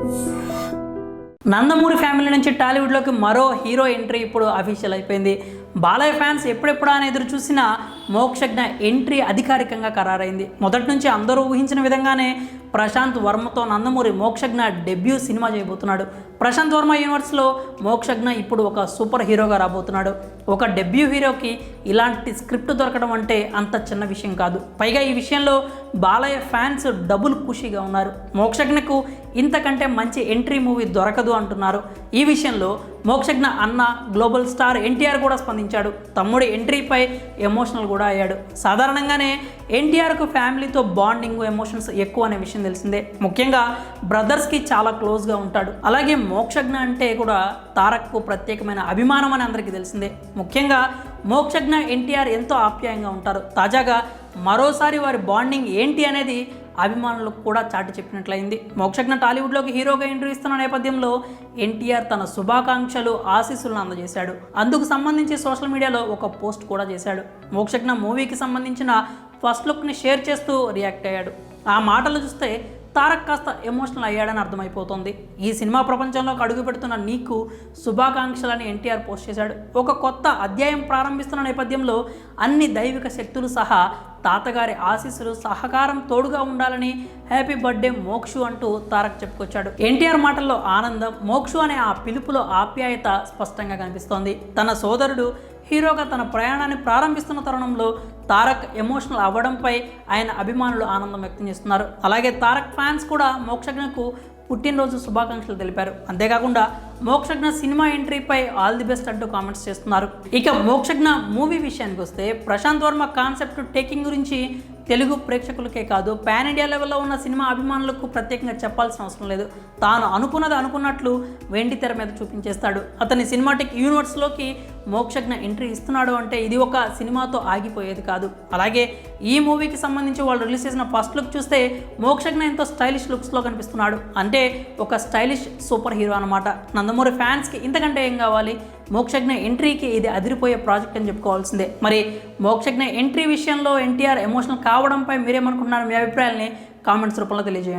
Nandamuri family నుంచి టాలీవుడ్లోకి మరో hero entry ఇప్పుడు అఫీషియల్ అయిపోయింది. బాలయ్య ఫ్యాన్స్ ఎప్పుడెప్పుడా అని ఎదురు చూసిన మోక్షజ్ఞ ఎంట్రీ అధికారికంగా ఖరారైంది. మొదటి నుంచి అందరూ ఊహించిన విధంగానే ప్రశాంత్ వర్మతో నందమూరి మోక్షజ్ఞ డెబ్యూ సినిమా చేయబోతున్నాడు. ప్రశాంత్ వర్మ యూనివర్స్లో మోక్షజ్ఞ ఇప్పుడు ఒక సూపర్ హీరోగా రాబోతున్నాడు. ఒక డెబ్యూ హీరోకి ఇలాంటి స్క్రిప్ట్ దొరకడం అంటే అంత చిన్న విషయం కాదు. పైగా ఈ విషయంలో బాలయ్య ఫ్యాన్స్ డబుల్ ఖుషీగా ఉన్నారు. మోక్షజ్ఞకు ఇంతకంటే మంచి ఎంట్రీ మూవీ దొరకదు అంటున్నారు. ఈ విషయంలో మోక్షజ్ఞ అన్న గ్లోబల్ స్టార్ ఎన్టీఆర్ కూడా స్పందించాడు. తమ్ముడి ఎంట్రీపై ఎమోషనల్ కూడా అయ్యాడు. సాధారణంగానే ఎన్టీఆర్కు ఫ్యామిలీతో బాండింగ్ ఎమోషన్స్ ఎక్కువ అనే విషయం తెలిసిందే. ముఖ్యంగా బ్రదర్స్కి చాలా క్లోజ్గా ఉంటాడు. అలాగే మోక్షజ్ఞ అంటే కూడా తారక్కు ప్రత్యేకమైన అభిమానం అని అందరికీ తెలిసిందే. ముఖ్యంగా మోక్షజ్ఞ ఎన్టీఆర్ ఎంతో ఆప్యాయంగా ఉంటారు. తాజాగా మరోసారి వారి బాండింగ్ ఏంటి అనేది అభిమానులకు కూడా చాటి చెప్పినట్లయింది. మోక్షజ్ఞ టాలీవుడ్లోకి హీరోగా ఎంట్రీ ఇస్తున్న నేపథ్యంలో ఎన్టీఆర్ తన శుభాకాంక్షలు ఆశీస్సులను అందజేశాడు. అందుకు సంబంధించి సోషల్ మీడియాలో ఒక పోస్ట్ కూడా చేశాడు. మోక్షజ్ఞ మూవీకి సంబంధించిన ఫస్ట్ లుక్ని షేర్ చేస్తూ రియాక్ట్ అయ్యాడు. ఆ మాటలు చూస్తే తారక్ కాస్త ఎమోషనల్ అయ్యాడని అర్థమైపోతుంది. ఈ సినిమా ప్రపంచంలోకి అడుగు పెడుతున్న నీకు శుభాకాంక్షలని ఎన్టీఆర్ పోస్ట్ చేశాడు. ఒక కొత్త అధ్యాయం ప్రారంభిస్తున్న నేపథ్యంలో అన్ని దైవిక శక్తులు సహా తాతగారి ఆశీస్సులు సహకారం తోడుగా ఉండాలని హ్యాపీ బర్త్డే మోక్షు అంటూ తారక్ చెప్పుకొచ్చాడు. ఎన్టీఆర్ మాటల్లో ఆనందం మోక్షు అనే ఆ పిలుపులో ఆప్యాయత స్పష్టంగా కనిపిస్తోంది. తన సోదరుడు హీరోగా తన ప్రయాణాన్ని ప్రారంభిస్తున్న తరుణంలో తారక్ ఎమోషనల్ అవ్వడంపై ఆయన అభిమానులు ఆనందం వ్యక్తం చేస్తున్నారు. అలాగే తారక్ ఫ్యాన్స్ కూడా మోక్షజ్ఞకు పుట్టినరోజు శుభాకాంక్షలు తెలిపారు. అంతేకాకుండా మోక్షజ్ఞ సినిమా ఎంట్రీపై ఆల్ ది బెస్ట్ అంటూ కామెంట్స్ చేస్తున్నారు. ఇక మోక్షజ్ఞ మూవీ విషయానికి వస్తే ప్రశాంత్ వర్మ కాన్సెప్ట్ టేకింగ్ గురించి తెలుగు ప్రేక్షకులకే కాదు పాన్ ఇండియా లెవెల్లో ఉన్న సినిమా అభిమానులకు ప్రత్యేకంగా చెప్పాల్సిన అవసరం లేదు. తాను అనుకున్నది అనుకున్నట్లు వెండి తెర మీద చూపించేస్తాడు. అతని సినిమాటిక్ యూనివర్స్లోకి మోక్షజ్ఞ ఎంట్రీ ఇస్తున్నాడు అంటే ఇది ఒక సినిమాతో ఆగిపోయేది కాదు. అలాగే ఈ మూవీకి సంబంధించి వాళ్ళు రిలీజ్ చేసిన ఫస్ట్ లుక్ చూస్తే మోక్షజ్ఞ ఎంతో స్టైలిష్ లుక్స్లో కనిపిస్తున్నాడు. అంటే ఒక స్టైలిష్ సూపర్ హీరో అనమాట నందమూరి ఫ్యాన్స్కి ఇంతకంటే ఏం కావాలి? మోక్షజ్ఞ ఎంట్రీకి ఇది అదిరిపోయే ప్రాజెక్ట్ అని చెప్పుకోవాల్సిందే. మరి మోక్షజ్ఞ ఎంట్రీ విషయంలో ఎన్టీఆర్ ఎమోషనల్ కావడంపై మీరేమనుకుంటున్నారు మీ అభిప్రాయాల్ని కామెంట్స్ రూపంలో తెలియజేయండి.